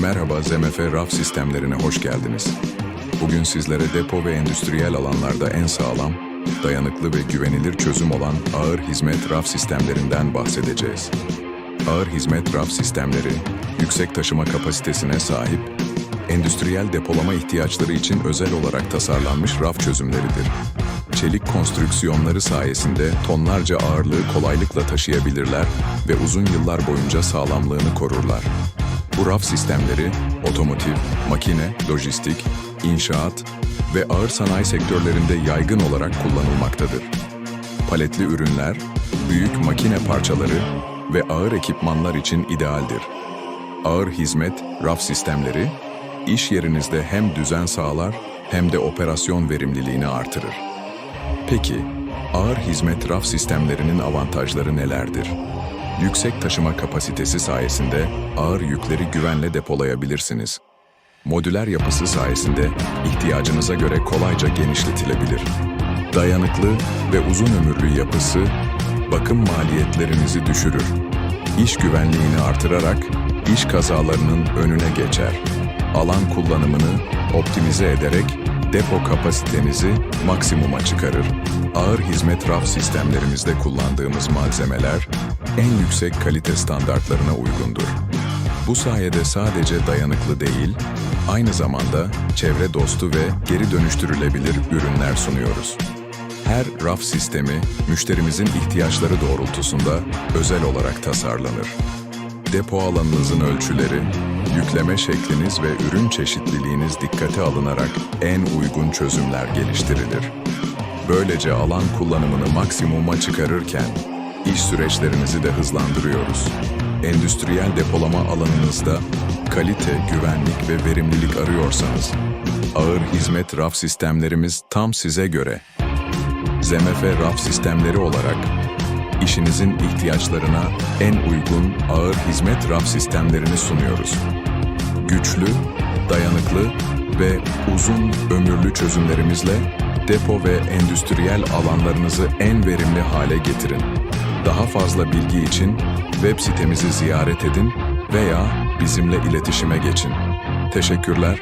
Merhaba ZMF raf sistemlerine hoş geldiniz. Bugün sizlere depo ve endüstriyel alanlarda en sağlam, dayanıklı ve güvenilir çözüm olan ağır hizmet raf sistemlerinden bahsedeceğiz. Ağır hizmet raf sistemleri, yüksek taşıma kapasitesine sahip, endüstriyel depolama ihtiyaçları için özel olarak tasarlanmış raf çözümleridir. Çelik konstrüksiyonları sayesinde tonlarca ağırlığı kolaylıkla taşıyabilirler ve uzun yıllar boyunca sağlamlığını korurlar. Bu raf sistemleri otomotiv, makine, lojistik, inşaat ve ağır sanayi sektörlerinde yaygın olarak kullanılmaktadır. Paletli ürünler, büyük makine parçaları ve ağır ekipmanlar için idealdir. Ağır hizmet, raf sistemleri, iş yerinizde hem düzen sağlar hem de operasyon verimliliğini artırır. Peki, ağır hizmet raf sistemlerinin avantajları nelerdir? Yüksek taşıma kapasitesi sayesinde ağır yükleri güvenle depolayabilirsiniz. Modüler yapısı sayesinde ihtiyacınıza göre kolayca genişletilebilir. Dayanıklı ve uzun ömürlü yapısı bakım maliyetlerinizi düşürür. İş güvenliğini artırarak iş kazalarının önüne geçer. Alan kullanımını optimize ederek depo kapasitenizi maksimuma çıkarır. Ağır hizmet raf sistemlerimizde kullandığımız malzemeler en yüksek kalite standartlarına uygundur. Bu sayede sadece dayanıklı değil, aynı zamanda çevre dostu ve geri dönüştürülebilir ürünler sunuyoruz. Her raf sistemi müşterimizin ihtiyaçları doğrultusunda özel olarak tasarlanır. Depo alanınızın ölçüleri, yükleme şekliniz ve ürün çeşitliliğiniz dikkate alınarak en uygun çözümler geliştirilir. Böylece alan kullanımını maksimuma çıkarırken iş süreçlerinizi de hızlandırıyoruz. Endüstriyel depolama alanınızda kalite, güvenlik ve verimlilik arıyorsanız ağır hizmet raf sistemlerimiz tam size göre. ZMF raf sistemleri olarak işinizin ihtiyaçlarına en uygun ağır hizmet raf sistemlerini sunuyoruz. Güçlü, dayanıklı ve uzun ömürlü çözümlerimizle depo ve endüstriyel alanlarınızı en verimli hale getirin. Daha fazla bilgi için web sitemizi ziyaret edin veya bizimle iletişime geçin. Teşekkürler